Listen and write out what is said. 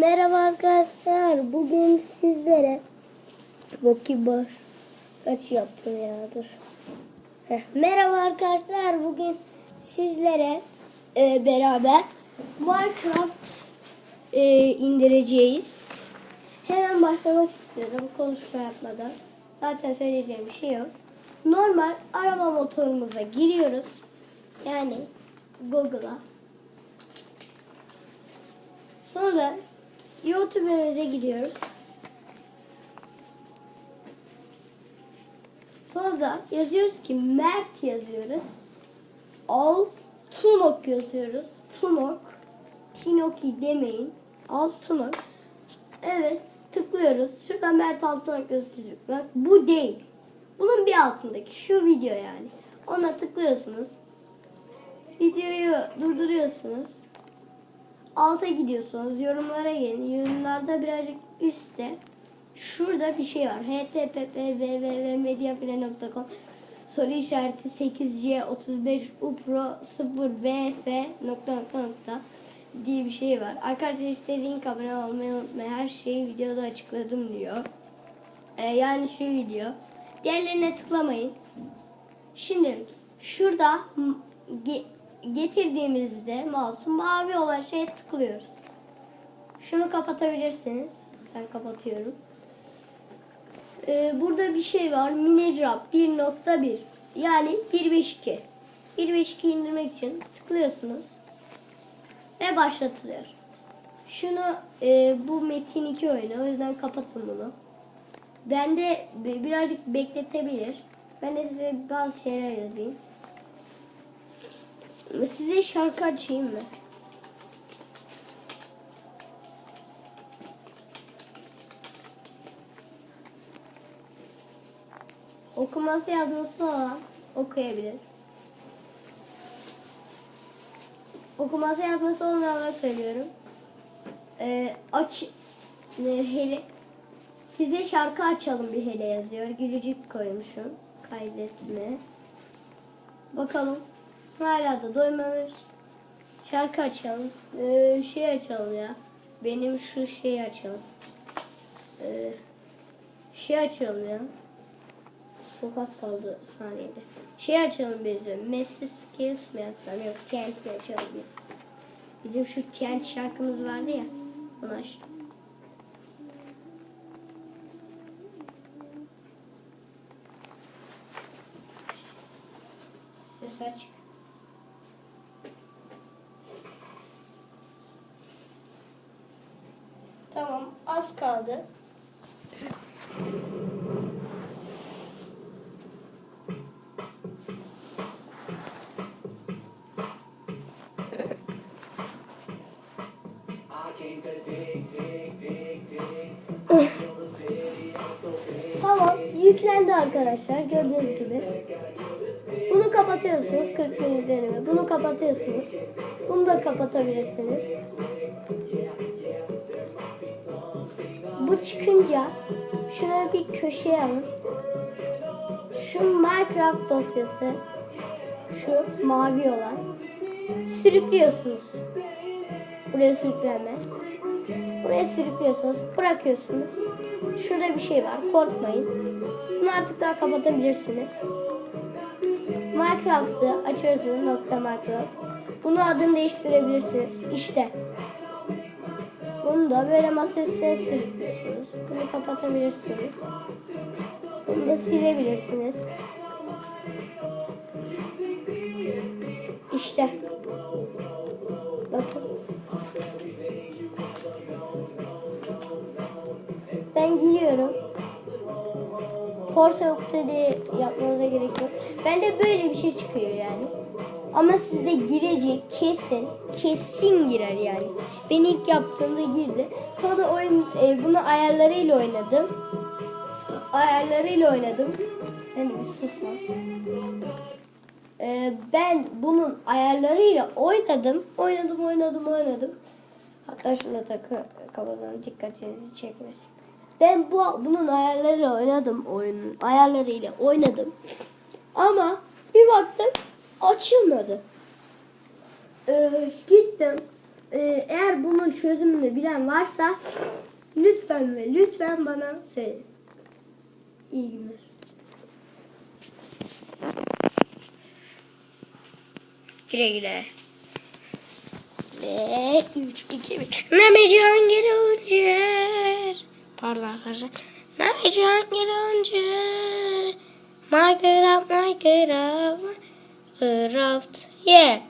Merhaba arkadaşlar. Bugün sizlere bakayım baş kaç yaptım ya dur. Heh, Merhaba arkadaşlar. Bugün sizlere e, beraber Minecraft e, indireceğiz. Hemen başlamak istiyorum konuşma yapmadan. Zaten söyleyeceğim bir şey yok. Normal araba motorumuza giriyoruz. Yani Google'a. Sonra YouTube'umuza gidiyoruz. Sonra da yazıyoruz ki Mert yazıyoruz. Al Tunok yazıyoruz. Tunok. Tinoki demeyin. Al Tunok. Evet tıklıyoruz. Şurada Mert Altunok gösterecek. Bak bu değil. Bunun bir altındaki şu video yani. Ona tıklıyorsunuz. Videoyu durduruyorsunuz. Alta gidiyorsunuz. Yorumlara gelin. Yorumlarda birazcık üstte şurada bir şey var. http www.mediafile.com soru işareti 8c 35 upro 0 vf nokta nokta nokta diye bir şey var. Arkadaşlar istediğin abone olmayı unutma. Her şeyi videoda açıkladım diyor. Ee, yani şu video. Diğerlerine tıklamayın. Şimdi şurada getirdiğimizde mouse'u mavi olan şeye tıklıyoruz. Şunu kapatabilirsiniz. Ben kapatıyorum. Ee, burada bir şey var. Minecraft 1.1 yani 1.5.2 1.5.2 indirmek için tıklıyorsunuz ve başlatılıyor. Şunu e, bu Metin 2 oyunu o yüzden kapatın bunu. Ben de bi- birazcık bekletebilir. Ben de size bazı şeyler yazayım. Size şarkı açayım mı? Okuması yazması olan okuyabilir. Okuması yazması olmayanlara söylüyorum. Ee, aç ne, hele size şarkı açalım bir hele yazıyor. Gülücük koymuşum. Kaydetme. Bakalım. Hala da doymamış. Şarkı açalım. Ee, şey açalım ya. Benim şu şeyi açalım. Ee, şey açalım ya. Çok az kaldı saniyede. Şey açalım bizim. Messi Skills mi açsam? Yok TNT açalım biz. Bizim şu TNT şarkımız vardı ya. Onu açtım. Ses açık. Big. Tamam yüklendi arkadaşlar gördüğünüz gibi. Bunu kapatıyorsunuz 40 gün izlenimi. Bunu kapatıyorsunuz. Bunu da kapatabilirsiniz. Bu çıkınca şuna bir köşeye alın. Şu Minecraft dosyası şu mavi olan sürüklüyorsunuz. Buraya sürüklenmez. Buraya sürüklüyorsunuz, bırakıyorsunuz. Şurada bir şey var, korkmayın. Bunu artık daha kapatabilirsiniz. Minecraft'ı açıyorsunuz, nokta Minecraft. Bunu adını değiştirebilirsiniz. İşte. Bunu da böyle masa üstüne sürüklüyorsunuz. Bunu kapatabilirsiniz. Bunu da silebilirsiniz. İşte. Bakın. Ben giriyorum. Korsa yok dedi yapmanıza gerek yok. Bende böyle bir şey çıkıyor yani. Ama sizde girecek kesin. Kesin girer yani. Ben ilk yaptığımda girdi. Sonra da oyun e, bunu ayarlarıyla oynadım. Ayarlarıyla oynadım. Sen bir sus lan. E, ben bunun ayarlarıyla oynadım. Oynadım, oynadım, oynadım. Hatta şunu takı kapatalım dikkatinizi çekmesin. Ben bu bunun ayarlarıyla oynadım oyunun ayarlarıyla oynadım. Ama bir baktım açılmadı. Ee, gittim e, eğer bunun çözümünü bilen varsa lütfen ve lütfen bana söylesin. İyi günler. Güle güle. Ve 3, 2, 1. Nemecan gel önce. Pardon arkadaşlar. Nemecan gel önce. My girl Raft. Yeah.